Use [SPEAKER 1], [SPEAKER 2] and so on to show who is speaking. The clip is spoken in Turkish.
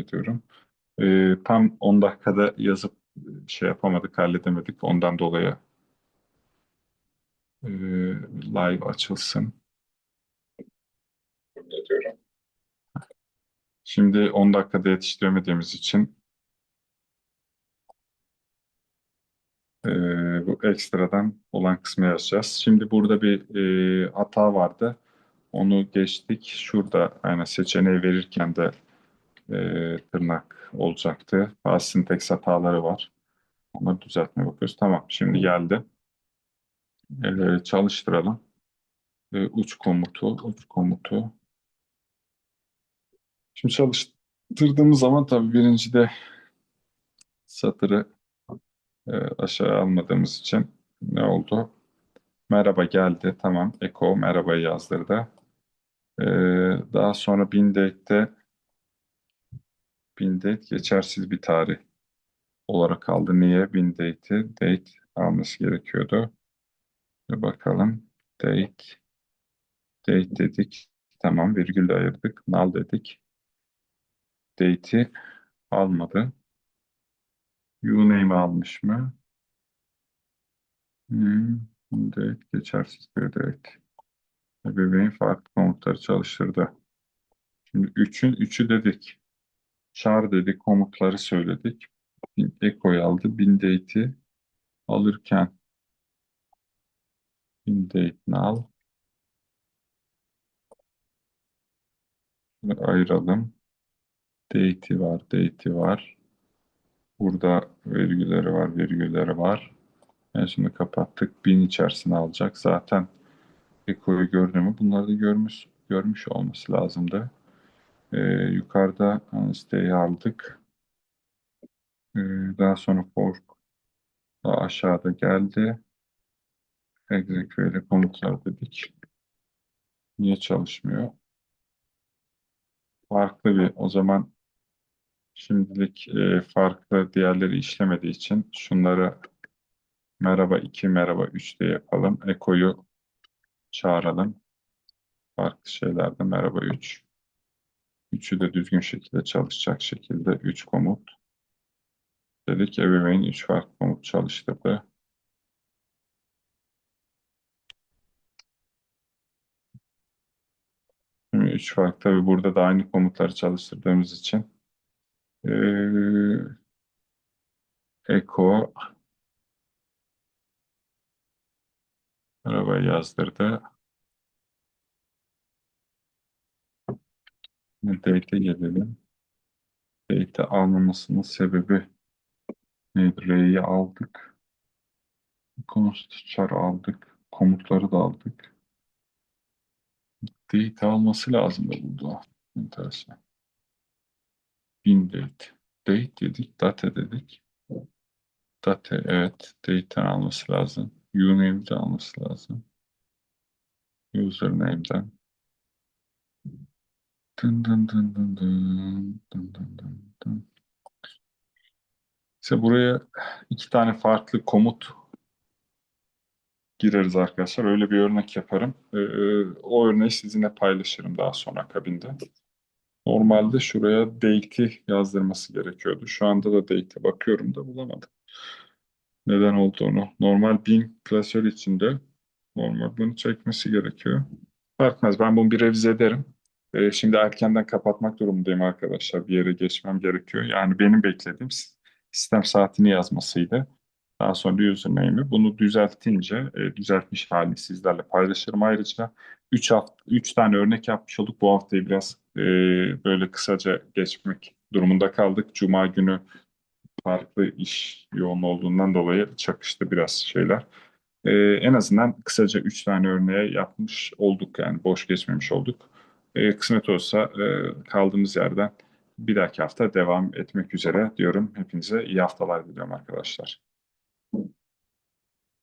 [SPEAKER 1] ediyorum. Ee, tam 10 dakikada yazıp şey yapamadık, halledemedik. Ondan dolayı e, live açılsın. Şimdi 10 dakikada yetiştiremediğimiz için e, bu ekstradan olan kısmı yazacağız. Şimdi burada bir e, hata vardı. Onu geçtik. Şurada yani seçeneği verirken de e, tırnak olacaktı. Bazı sinteks hataları var. Onları düzeltmeye bakıyoruz. Tamam, şimdi geldi. E, çalıştıralım. E, uç komutu, uç komutu. Şimdi çalıştırdığımız zaman tabii birincide satırı e, aşağı almadığımız için ne oldu? Merhaba geldi. Tamam. Eko merhabayı yazdırdı. E, daha sonra bin date'de bin date geçersiz bir tarih olarak aldı. Niye? Bin date'i date alması gerekiyordu. Bir bakalım. Date date dedik. Tamam virgülle ayırdık. Null dedik. Date'i almadı. Uname almış mı? Hmm, date geçersiz bir date. Ebeveyn farklı komutları çalıştırdı. Şimdi 3'ün 3'ü dedik. Char dedik, komutları söyledik. Echo'yu aldı. Bin date'i alırken bin date null Ve ayıralım. Date'i var, date'i var. Burada virgülleri var, virgülleri var. Ben şimdi kapattık. Bin içerisine alacak. Zaten Echo'yu gördü mü? Bunları da görmüş, görmüş olması lazımdı. Ee, yukarıda Anstey'i aldık. Ee, daha sonra fork daha aşağıda geldi. Execute komutlar dedik. Niye çalışmıyor? Farklı bir o zaman şimdilik e, farklı diğerleri işlemediği için şunları merhaba 2 merhaba 3 diye yapalım. Eko'yu çağıralım. Farklı şeylerde merhaba 3. Üçü de düzgün şekilde çalışacak şekilde 3 komut. Dedik ebeveyn 3 farklı komut çalıştırdı. Şimdi 3 farklı tabi burada da aynı komutları çalıştırdığımız için ee, Eko merhaba yazdırdı. Date gelelim. Date almamasının sebebi nedir? R'yi aldık. Const aldık. Komutları da aldık. Date alması lazım da burada. Enteresan. Bin date. Date dedik, date dedik. Date evet, date'den alması lazım. Uname'den alması lazım. Username'den. Dın dın dın dın dın dın dın dın dın. İşte buraya iki tane farklı komut gireriz arkadaşlar. Öyle bir örnek yaparım. Ee, o örneği sizinle paylaşırım daha sonra akabinde. Normalde şuraya date'i yazdırması gerekiyordu. Şu anda da date'e bakıyorum da bulamadım. Neden olduğunu. Normal bin klasör içinde normal bunu çekmesi gerekiyor. Farkmaz. Ben bunu bir revize ederim. Ee, şimdi erkenden kapatmak durumundayım arkadaşlar. Bir yere geçmem gerekiyor. Yani benim beklediğim sistem saatini yazmasıydı. Daha sonra username'i. Bunu düzeltince e, düzeltmiş hali sizlerle paylaşırım. Ayrıca 3 hafta 3 tane örnek yapmış olduk. Bu haftayı biraz e, böyle kısaca geçmek durumunda kaldık. Cuma günü farklı iş yoğun olduğundan dolayı çakıştı biraz şeyler. E, en azından kısaca 3 tane örneğe yapmış olduk yani boş geçmemiş olduk. E, kısmet olsa e, kaldığımız yerden bir dahaki hafta devam etmek üzere diyorum. Hepinize iyi haftalar diliyorum arkadaşlar.